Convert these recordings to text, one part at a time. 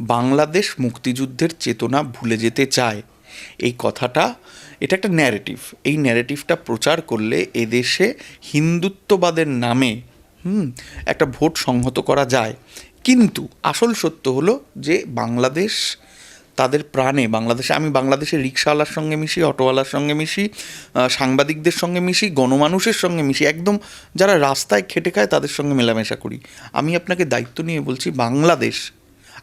বাংলাদেশ মুক্তিযুদ্ধের চেতনা ভুলে যেতে চায়। এই কথাটা, এটা একটা ন্যারেটিভ এই ন্যারেটিভটা প্রচার করলে এদেশে হিন্দুত্ববাদের নামে, হুম, একটা ভোট সংহত করা যায়। কিন্তু আসল সত্য হলো যে বাংলাদেশ তাদের প্রাণে, বাংলাদেশে, আমি বাংলাদেশের রিক্সাওয়ালার সঙ্গে মিশি, অটোওয়ালার সঙ্গে মিশি সাংবাদিকদের সঙ্গে মিশি, গণমানুষের সঙ্গে মিশি, একদম যারা রাস্তায় খেটে খায় তাদের সঙ্গে মেলামেশা করি। আমি আপনাকে দায়িত্ব নিয়ে বলছি বাংলাদেশ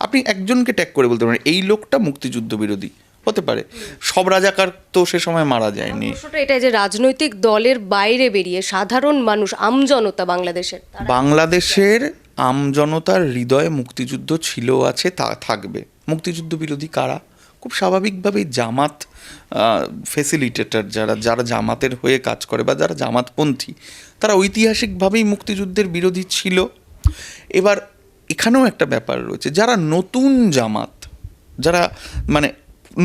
আপনি একজনকে ট্যাগ করে বলতে পারেন এই লোকটা মুক্তিযুদ্ধ বিরোধী হতে পারে। সব রাজাকার তো সে সময় মারা যায়নি। এটাই যে রাজনৈতিক দলের বাইরে বেরিয়ে সাধারণ মানুষ আমজনতা বাংলাদেশের বাংলাদেশের আমজনতার হৃদয়ে মুক্তিযুদ্ধ ছিল আছে তা থাকবে। মুক্তিযুদ্ধ বিরোধী কারা? খুব স্বাভাবিকভাবেই জামাত ফেসিলিটেটর যারা যারা জামাতের হয়ে কাজ করে বা যারা জামাতপন্থী তারা ঐতিহাসিকভাবেই মুক্তিযুদ্ধের বিরোধী ছিল। এবার এখানেও একটা ব্যাপার রয়েছে। যারা নতুন জামাত, যারা মানে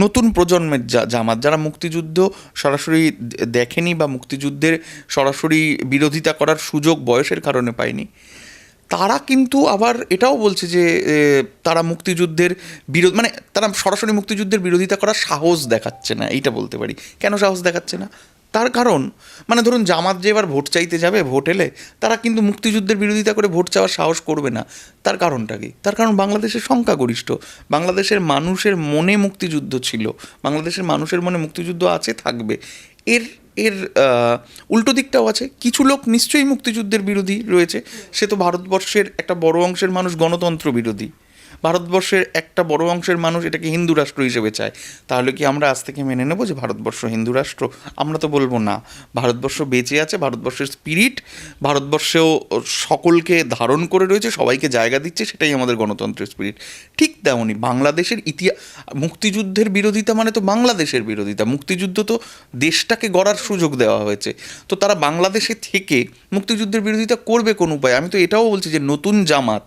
নতুন প্রজন্মের জামাত, যারা মুক্তিযুদ্ধ সরাসরি দেখেনি বা মুক্তিযুদ্ধের সরাসরি বিরোধিতা করার সুযোগ বয়সের কারণে পায়নি, তারা কিন্তু আবার এটাও বলছে যে তারা মুক্তিযুদ্ধের বিরোধ মানে তারা সরাসরি মুক্তিযুদ্ধের বিরোধিতা করার সাহস দেখাচ্ছে না, এইটা বলতে পারি। কেন সাহস দেখাচ্ছে না? তার কারণ? মানে ধরুন জামাত যে এবার ভোট চাইতে যাবে, ভোট এলে তারা কিন্তু মুক্তিযুদ্ধের বিরোধিতা করে ভোট চাওয়ার সাহস করবে না। তার কারণটা কি? তার কারণ বাংলাদেশের সংখ্যাগরিষ্ঠ বাংলাদেশের মানুষের মনে মুক্তিযুদ্ধ ছিল। বাংলাদেশের মানুষের মনে মুক্তিযুদ্ধ আছে, থাকবে। এর এর উল্টো দিকটাও আছে। কিছু লোক নিশ্চয়ই মুক্তিযুদ্ধের বিরোধী রয়েছে। সে তো ভারতবর্ষের একটা বড় অংশের মানুষ গণতন্ত্র বিরোধী। ভারতবর্ষের একটা বড় অংশের মানুষ এটাকে হিন্দু রাষ্ট্র হিসেবে চায়। তাহলে কি আমরা আজ থেকে মেনে নেব যে ভারতবর্ষ হিন্দু রাষ্ট্র? আমরা তো বলব না। ভারতবর্ষ বেঁচে আছে, ভারতবর্ষের স্পিরিট ভারতবর্ষেও সকলকে ধারণ করে রয়েছে, সবাইকে জায়গা দিচ্ছে, সেটাই আমাদের গণতন্ত্রের স্পিরিট ঠিক তেমনই বাংলাদেশের ইতিহাস মুক্তিযুদ্ধের বিরোধিতা মানে তো বাংলাদেশের বিরোধিতা। মুক্তিযুদ্ধ তো দেশটাকে গড়ার সুযোগ দেওয়া হয়েছে। তো তারা বাংলাদেশে থেকে মুক্তিযুদ্ধের বিরোধিতা করবে কোন উপায়? আমি তো এটাও বলছি যে নতুন জামাত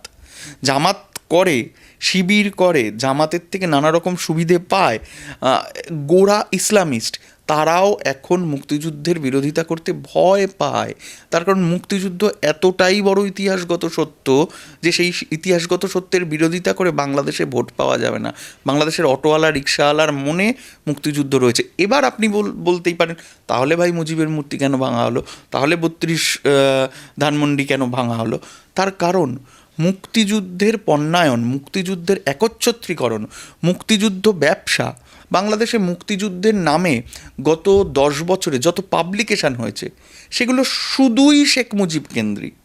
জামাত করে শিবির করে, জামাতের থেকে নানা রকম সুবিধে পায় গোড়া ইসলামিস্ট, তারাও এখন মুক্তিযুদ্ধের বিরোধিতা করতে ভয় পায়। তার কারণ মুক্তিযুদ্ধ এতটাই বড় ইতিহাসগত সত্য যে সেই ইতিহাসগত সত্যের বিরোধিতা করে বাংলাদেশে ভোট পাওয়া যাবে না। বাংলাদেশের অটোওয়ালা, রিক্সাওয়ালার মনে মুক্তিযুদ্ধ রয়েছে। এবার আপনি বল- বলতেই পারেন, তাহলে ভাই মুজিবের মূর্তি কেন ভাঙা হলো? তাহলে বত্রিশ ধানমন্ডি কেন ভাঙা হলো? তার কারণ মুক্তিযুদ্ধের পণ্যায়ন, মুক্তিযুদ্ধের একচ্ছত্রীকরণ, মুক্তিযুদ্ধ ব্যবসা, বাংলাদেশে মুক্তিযুদ্ধের নামে গত দশ বছরে যত পাবলিকেশান হয়েছে, সেগুলো শুধুই শেখ মুজিব কেন্দ্রিক।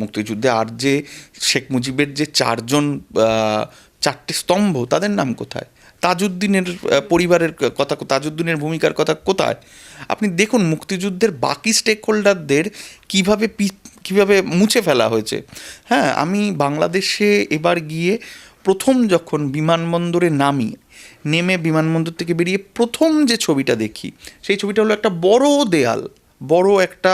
মুক্তিযুদ্ধে আর যে শেখ মুজিবের যে চারজন চারটি স্তম্ভ, তাদের নাম কোথায়? তাজউদ্দিনের পরিবারের কথা তাজউদ্দিনের ভূমিকার কথা কোথায়? আপনি দেখুন মুক্তিযুদ্ধের বাকি স্টেক হোল্ডারদের কীভাবে কীভাবে মুছে ফেলা হয়েছে। হ্যাঁ আমি বাংলাদেশে এবার গিয়ে প্রথম যখন বিমানবন্দরে নামি, নেমে বিমানবন্দর থেকে বেরিয়ে প্রথম যে ছবিটা দেখি, সেই ছবিটা হলো একটা বড় দেয়াল, বড় একটা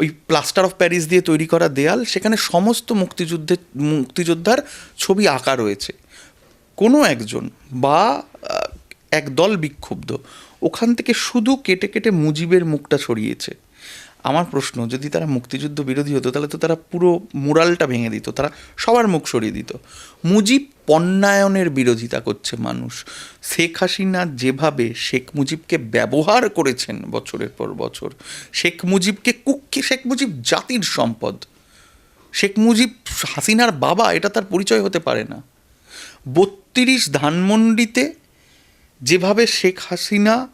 ওই প্লাস্টার অফ প্যারিস দিয়ে তৈরি করা দেয়াল, সেখানে সমস্ত মুক্তিযুদ্ধের মুক্তিযোদ্ধার ছবি আঁকা রয়েছে। কোনো একজন বা একদল বিক্ষুব্ধ ওখান থেকে শুধু কেটে কেটে মুজিবের মুখটা সরিয়েছে। আমার প্রশ্ন, যদি তারা মুক্তিযুদ্ধ বিরোধী হতো, তাহলে তো তারা পুরো মুরালটা ভেঙে দিত, তারা সবার মুখ সরিয়ে দিত। মুজিব পণ্যায়নের বিরোধিতা করছে মানুষ। শেখ হাসিনা যেভাবে শেখ মুজিবকে ব্যবহার করেছেন বছরের পর বছর, শেখ মুজিবকে কুক্ষি, শেখ মুজিব জাতির সম্পদ। শেখ মুজিব, হাসিনার বাবা, এটা তার পরিচয় হতে পারে না। বত্রিশ ধানমন্ডিতে যেভাবে শেখ হাসিনা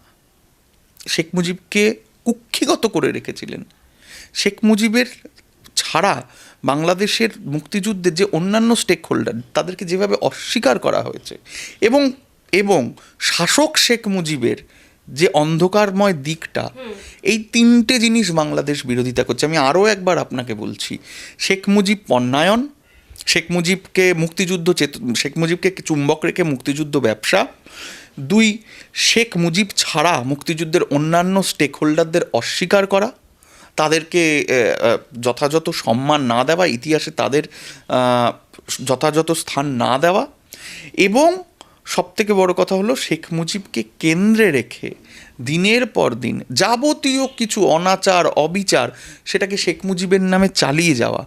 শেখ মুজিবকে কুক্ষিগত করে রেখেছিলেন শেখ মুজিবের ছাড়া বাংলাদেশের মুক্তিযুদ্ধের যে অন্যান্য স্টেক হোল্ডার তাদেরকে যেভাবে অস্বীকার করা হয়েছে এবং এবং শাসক শেখ মুজিবের যে অন্ধকারময় দিকটা এই তিনটে জিনিস বাংলাদেশ বিরোধিতা করছে। আমি আরও একবার আপনাকে বলছি শেখ মুজিব পণ্যায়ন শেখ মুজিবকে মুক্তিযুদ্ধ চেত, শেখ মুজিবকে চুম্বক রেখে মুক্তিযুদ্ধ ব্যবসা। দুই, শেখ মুজিব ছাড়া মুক্তিযুদ্ধের অন্যান্য স্টেক হোল্ডারদের অস্বীকার করা। তাদেরকে যথাযথ সম্মান না দেওয়া, ইতিহাসে তাদের যথাযথ স্থান না দেওয়া। এবং সবথেকে বড় কথা হলো শেখ মুজিবকে কেন্দ্রে রেখে দিনের পর দিন যাবতীয় কিছু অনাচার, অবিচার, সেটাকে শেখ মুজিবের নামে চালিয়ে যাওয়া।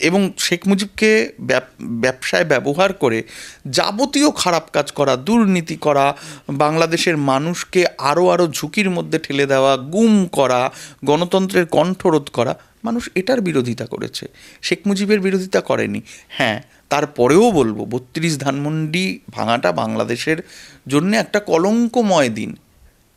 এবং শেখ মুজিবকে ব্যব- ব্যবসায় ব্যবহার করে যাবতীয় খারাপ কাজ করা, দুর্নীতি করা, বাংলাদেশের মানুষকে আরও আরও ঝুঁকির মধ্যে ঠেলে দেওয়া, গুম করা, গণতন্ত্রের কণ্ঠরোধ করা, মানুষ এটার বিরোধিতা করেছে। শেখ মুজিবের বিরোধিতা করেনি। হ্যাঁ তারপরেও বলব, বত্রিশ ধানমন্ডি ভাঙাটা বাংলাদেশের জন্য একটা কলঙ্কময় দিন।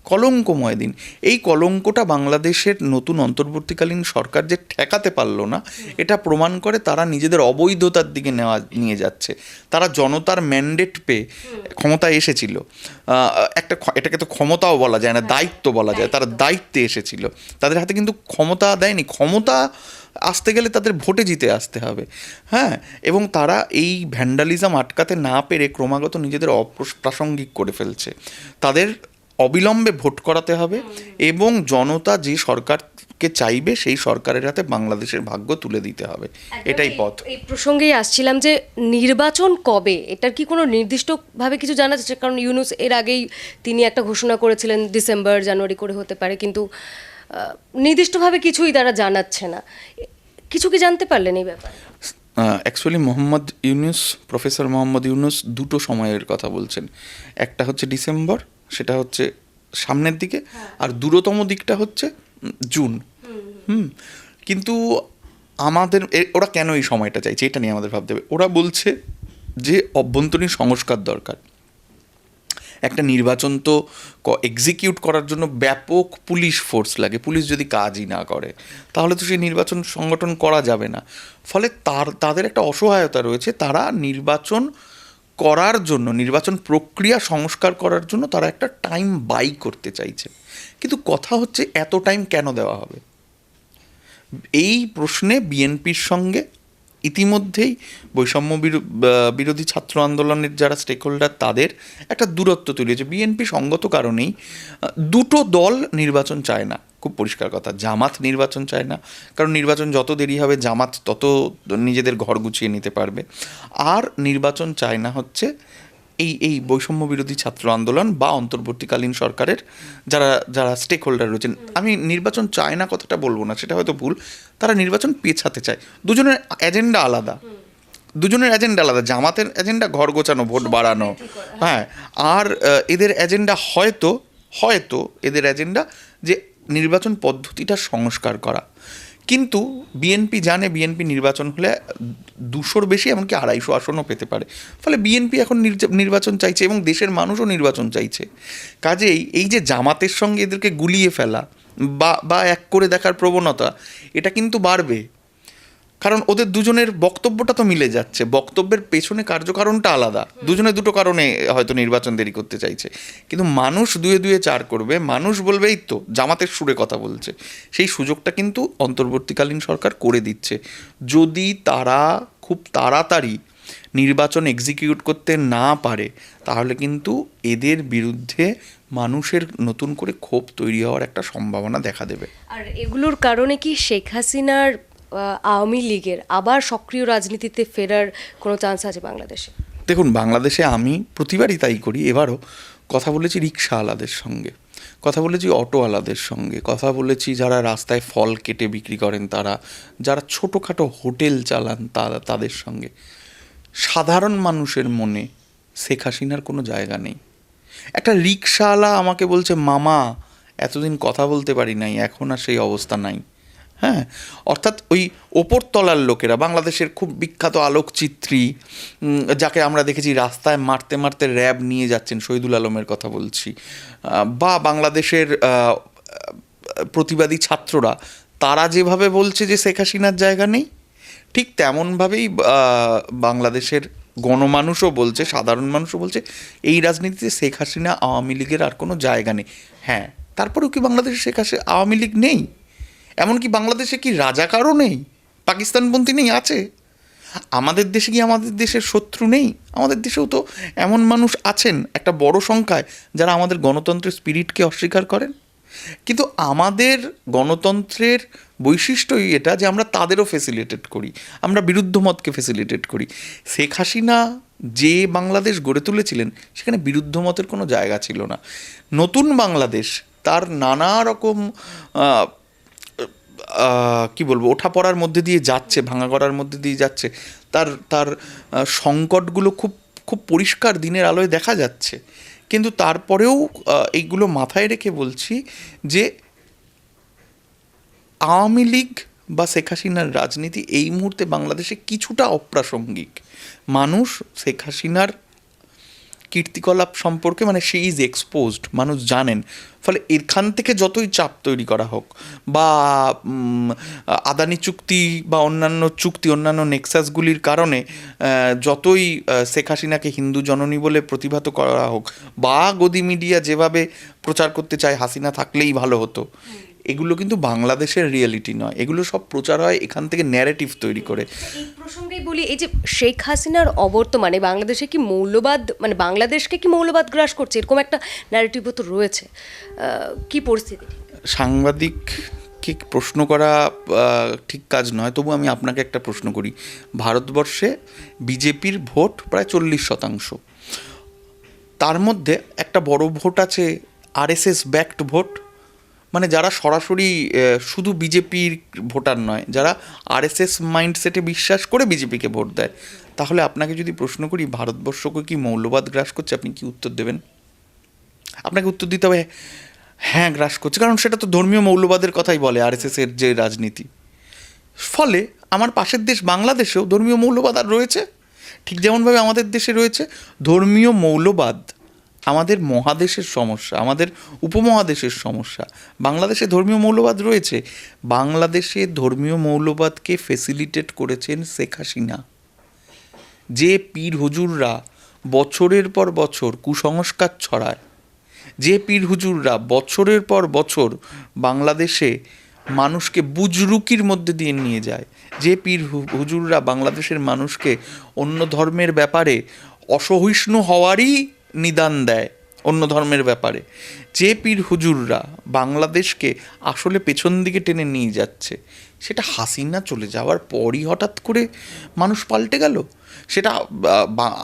কলঙ্কময় দিন। এই কলঙ্কটা বাংলাদেশের নতুন অন্তর্বর্তীকালীন সরকার যে ঠেকাতে পারল না এটা প্রমাণ করে তারা নিজেদের অবৈধতার দিকে নেওয়া নিয়ে যাচ্ছে। তারা জনতার ম্যান্ডেট পেয়ে ক্ষমতায় এসেছিল। একটা এটাকে তো ক্ষমতাও বলা যায় না দায়িত্ব বলা যায়। তারা দায়িত্বে। এসেছিল। তাদের হাতে কিন্তু ক্ষমতা দেয়নি। ক্ষমতা আসতে গেলে তাদের ভোটে জিতে আসতে হবে। হ্যাঁ এবং তারা এই ভ্যান্ডালিজম আটকাতে না পেরে ক্রমাগত নিজেদের অপ্রাসঙ্গিক করে ফেলছে। তাদের অবিলম্বে ভোট করাতে হবে এবং জনতা যে সরকারকে চাইবে সেই সরকারের হাতে বাংলাদেশের ভাগ্য তুলে দিতে হবে। এটাই পথ। এই প্রসঙ্গেই আসছিলাম যে নির্বাচন কবে? এটার কি কোনো নির্দিষ্টভাবে কিছু জানা যাচ্ছে? কারণ ইউনুস এর আগেই তিনি একটা ঘোষণা করেছিলেন ডিসেম্বর জানুয়ারি করে হতে পারে কিন্তু নির্দিষ্টভাবে কিছুই তারা জানাচ্ছে না। কিছু কি জানতে পারলেন এই ব্যাপারে? অ্যাকচুয়ালি মোহাম্মদ ইউনুস প্রফেসর মোহাম্মদ ইউনুস দুটো সময়ের কথা বলছেন। একটা হচ্ছে ডিসেম্বর সেটা হচ্ছে সামনের দিকে আর দূরতম দিকটা হচ্ছে জুন। হুম। কিন্তু আমাদের ওরা কেন এই সময়টা চাইছে? এটা নিয়ে আমাদের ভাবতে হবে। ওরা বলছে যে অভ্যন্তরীণ সংস্কার দরকার। একটা নির্বাচন তো এক্সিকিউট করার জন্য ব্যাপক পুলিশ ফোর্স লাগে। পুলিশ যদি কাজই না করে তাহলে তো সেই নির্বাচন সংগঠন করা যাবে না। ফলে তার তাদের একটা অসহায়তা রয়েছে। তারা নির্বাচন করার জন্য, নির্বাচন প্রক্রিয়া সংস্কার করার জন্য তারা একটা টাইম বাই করতে চাইছে। কিন্তু কথা হচ্ছে এত টাইম কেন দেওয়া হবে? এই প্রশ্নে বিএনপির সঙ্গে ইতিমধ্যেই বৈষম্য বিরো- বিরোধী ছাত্র আন্দোলনের যারা স্টেক হোল্ডার তাদের একটা দূরত্ব হয়েছে। বিএনপি সঙ্গত কারণেই দুটো দল নির্বাচন চায় না। খুব পরিষ্কার কথা। জামাত নির্বাচন চায় না। কারণ নির্বাচন যত দেরি হবে জামাত তত নিজেদের ঘর গুছিয়ে নিতে পারবে। আর নির্বাচন চায় না হচ্ছে এই এই বৈষম্য বিরোধী ছাত্র আন্দোলন বা অন্তর্বর্তীকালীন সরকারের যারা যারা স্টেক হোল্ডার রয়েছেন আমি নির্বাচন চায় না কথাটা বলব না সেটা হয়তো ভুল। তারা নির্বাচন পেছাতে চায়। দুজনের এজেন্ডা আলাদা। দুজনের এজেন্ডা আলাদা। জামাতের এজেন্ডা ঘর গোছানো ভোট বাড়ানো। হ্যাঁ। আর এদের এজেন্ডা হয়তো হয়তো এদের এজেন্ডা যে নির্বাচন পদ্ধতিটা সংস্কার করা। কিন্তু বিএনপি জানে বিএনপি নির্বাচন হলে দুশোর বেশি এমনকি আড়াইশো আসনও পেতে পারে। ফলে বিএনপি এখন নির্বাচন চাইছে এবং দেশের মানুষও নির্বাচন চাইছে। কাজেই এই যে জামাতের সঙ্গে এদেরকে গুলিয়ে ফেলা বা বা এক করে দেখার প্রবণতা, এটা কিন্তু বাড়বে। কারণ ওদের দুজনের বক্তব্যটা তো মিলে যাচ্ছে। বক্তব্যের পেছনে কার্যকারণটা আলাদা। দুজনে দুটো কারণে হয়তো নির্বাচন দেরি করতে চাইছে। কিন্তু মানুষ দুয়ে দুয়ে চার করবে, মানুষ বলবে, এই তো, জামাতের সুরে কথা বলছে। সেই সুযোগটা কিন্তু অন্তর্বর্তীকালীন সরকার করে দিচ্ছে। যদি তারা খুব তাড়াতাড়ি নির্বাচন এক্সিকিউট করতে না পারে, তাহলে কিন্তু এদের বিরুদ্ধে মানুষের নতুন করে ক্ষোভ তৈরি হওয়ার একটা সম্ভাবনা দেখা দেবে। আর এগুলোর কারণে কি শেখ হাসিনার আওয়ামী লীগের আবার সক্রিয় রাজনীতিতে ফেরার কোনো চান্স আছে বাংলাদেশে? দেখুন, বাংলাদেশে আমি প্রতিবারই তাই করি। এবারও কথা বলেছি রিক্সাওয়ালাদের সঙ্গে, কথা বলেছি অটোওয়ালাদের সঙ্গে, কথা বলেছি যারা রাস্তায় ফল কেটে বিক্রি করেন তারা, যারা ছোটোখাটো হোটেল চালান তারা, তাদের সঙ্গে। সাধারণ মানুষের মনে শেখ হাসিনার কোনো জায়গা নেই। একটা রিক্সাওয়ালা আমাকে বলছে, মামা, এতদিন কথা বলতে পারি নাই, এখন আর সেই অবস্থা নাই। হ্যাঁ? অর্থাৎ ওই ওপরতলার লোকেরা, বাংলাদেশের খুব বিখ্যাত আলোকচিত্রী যাকে আমরা দেখেছি রাস্তায় মারতে মারতে র্যাব নিয়ে যাচ্ছেন, শহীদুল আলমের কথা বলছি। বা বাংলাদেশের প্রতিবাদী ছাত্ররা, তারা যেভাবে বলছে যে শেখ হাসিনার জায়গা নেই, ঠিক তেমনভাবেই বাংলাদেশের গণমানুষও বলছে, সাধারণ মানুষও বলছে, এই রাজনীতিতে শেখ হাসিনা আওয়ামী লীগের আর কোনো জায়গা নেই। হ্যাঁ তারপরেও কি বাংলাদেশে শেখ হাসিনা আওয়ামী লীগ নেই? এমনকি বাংলাদেশে কি রাজাকারও নেই? পাকিস্তানপন্থী নেই? আছে। আমাদের দেশে কি আমাদের দেশের শত্রু নেই? আমাদের দেশেও তো এমন মানুষ আছেন, একটা বড় সংখ্যায়, যারা আমাদের গণতন্ত্রের স্পিরিটকে অস্বীকার করেন। কিন্তু আমাদের গণতন্ত্রের বৈশিষ্ট্যই এটা যে আমরা তাদেরও ফেসিলিটেট করি, আমরা বিরুদ্ধ মতকে ফেসিলিটেট করি। শেখ হাসিনা যে বাংলাদেশ গড়ে তুলেছিলেন, সেখানে বিরুদ্ধ মতের কোনো জায়গা ছিল না। নতুন বাংলাদেশ, তার নানা রকম কি বলব, ওঠা পড়ার মধ্যে দিয়ে যাচ্ছে, ভাঙা করার মধ্যে দিয়ে যাচ্ছে। তার তার সংকটগুলো খুব খুব পরিষ্কার দিনের আলোয় দেখা যাচ্ছে। কিন্তু তারপরেও এইগুলো মাথায় রেখে বলছি যে আওয়ামী লীগ বা শেখ হাসিনার রাজনীতি এই মুহূর্তে বাংলাদেশে কিছুটা অপ্রাসঙ্গিক। মানুষ শেখ হাসিনার কীর্তিকলাপ সম্পর্কে মানে সে ইজ এক্সপোজড মানুষ জানেন। ফলে এখান থেকে যতই চাপ তৈরি করা হোক বা আদানি চুক্তি বা অন্যান্য চুক্তি, অন্যান্য নেক্সাসগুলির কারণে যতই শেখ হাসিনাকে হিন্দু জননী বলে প্রতিভাত করা হোক বা গদি মিডিয়া যেভাবে প্রচার করতে চায়, হাসিনা থাকলেই ভালো হতো। এগুলো কিন্তু বাংলাদেশের রিয়েলিটি নয়। এগুলো সব প্রচার হয় এখান থেকে ন্যারেটিভ তৈরি করে। প্রসঙ্গেই বলি এই যে শেখ হাসিনার অবর্তমানে বাংলাদেশে কি মৌলবাদ মানে বাংলাদেশকে কি মৌলবাদ গ্রাস করছে? এরকম একটা ন্যারেটিভও তো রয়েছে। কি পরিস্থিতি? সাংবাদিককে প্রশ্ন করা ঠিক কাজ নয়। তবু আমি আপনাকে একটা প্রশ্ন করি। ভারতবর্ষে বিজেপির ভোট প্রায় চল্লিশ শতাংশ। তার মধ্যে একটা বড় ভোট আছে আরএসএস ব্যাকড ভোট। মানে যারা সরাসরি শুধু বিজেপির ভোটার নয়, যারা আরএসএস মাইন্ডসেটে বিশ্বাস করে বিজেপিকে ভোট দেয়, তাহলে আপনাকে যদি প্রশ্ন করি, ভারতবর্ষকে কি মৌলবাদ গ্রাস করছে? আপনি কি উত্তর দেবেন? আপনাকে উত্তর দিতে হবে হ্যাঁ গ্রাস করছে, কারণ সেটা তো ধর্মীয় মৌলবাদের কথাই বলে আরএসএস এর যে রাজনীতি। ফলে আমার পাশের দেশ বাংলাদেশেও ধর্মীয় মৌলবাদ আর রয়েছে। ঠিক যেমনভাবে আমাদের দেশে রয়েছে, ধর্মীয় মৌলবাদ আমাদের মহাদেশের সমস্যা, আমাদের উপমহাদেশের সমস্যা, বাংলাদেশে ধর্মীয় মৌলবাদ রয়েছে। বাংলাদেশে ধর্মীয় মৌলবাদকে ফেসিলিটেট করেছেন শেখ হাসিনা। যে পীর হুজুররা বছরের পর বছর কুসংস্কার ছড়ায়, যে পীর হুজুররা বছরের পর বছর বাংলাদেশে মানুষকে বুজরুকির মধ্যে দিয়ে নিয়ে যায়, যে পীর হুজুররা বাংলাদেশের মানুষকে অন্য ধর্মের ব্যাপারে অসহিষ্ণু হওয়ারই নিদান দেয় অন্য ধর্মের ব্যাপারে। যে পীর হুজুররা বাংলাদেশকে আসলে পেছন দিকে টেনে নিয়ে যাচ্ছে, সেটা হাসিনা চলে যাওয়ার পরই হঠাৎ করে মানুষ পাল্টে গেল? সেটা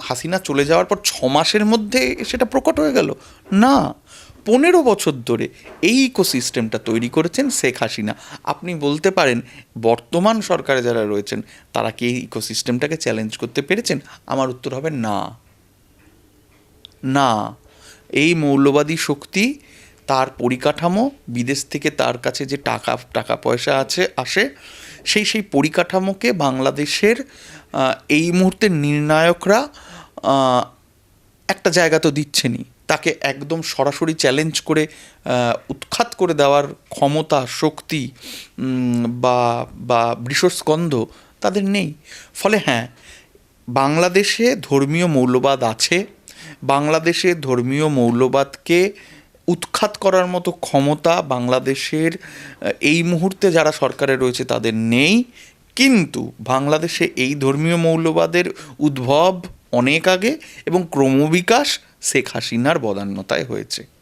হাসিনা চলে যাওয়ার পর ছ মাসের মধ্যে সেটা প্রকট হয়ে গেল? না। পনেরো বছর ধরে এই ইকোসিস্টেমটা তৈরি করেছেন শেখ হাসিনা। আপনি বলতে পারেন, বর্তমান সরকারে যারা রয়েছেন, তারা কি এই ইকোসিস্টেমটাকে চ্যালেঞ্জ করতে পেরেছেন? আমার উত্তর হবে না। না, এই মৌলবাদী শক্তি তার পরিকাঠামো, বিদেশ থেকে তার কাছে যে টাকা টাকা পয়সা আছে, আসে, সেই সেই পরিকাঠামোকে বাংলাদেশের এই মুহূর্তে নির্ণায়করা একটা জায়গা তো দিচ্ছেনই। তাকে একদম সরাসরি চ্যালেঞ্জ করে উৎখাত করে দেওয়ার ক্ষমতা, শক্তি বা বা বৃষস্কন্ধ তাদের নেই। ফলে হ্যাঁ বাংলাদেশে ধর্মীয় মৌলবাদ আছে বাংলাদেশে ধর্মীয় মৌলবাদকে উৎখাত করার মতো ক্ষমতা বাংলাদেশের এই মুহূর্তে যারা সরকারে রয়েছে তাদের নেই। কিন্তু বাংলাদেশে এই ধর্মীয় মৌলবাদের উদ্ভব অনেক আগে এবং ক্রমবিকাশ শেখ হাসিনার বদান্যতায় হয়েছে।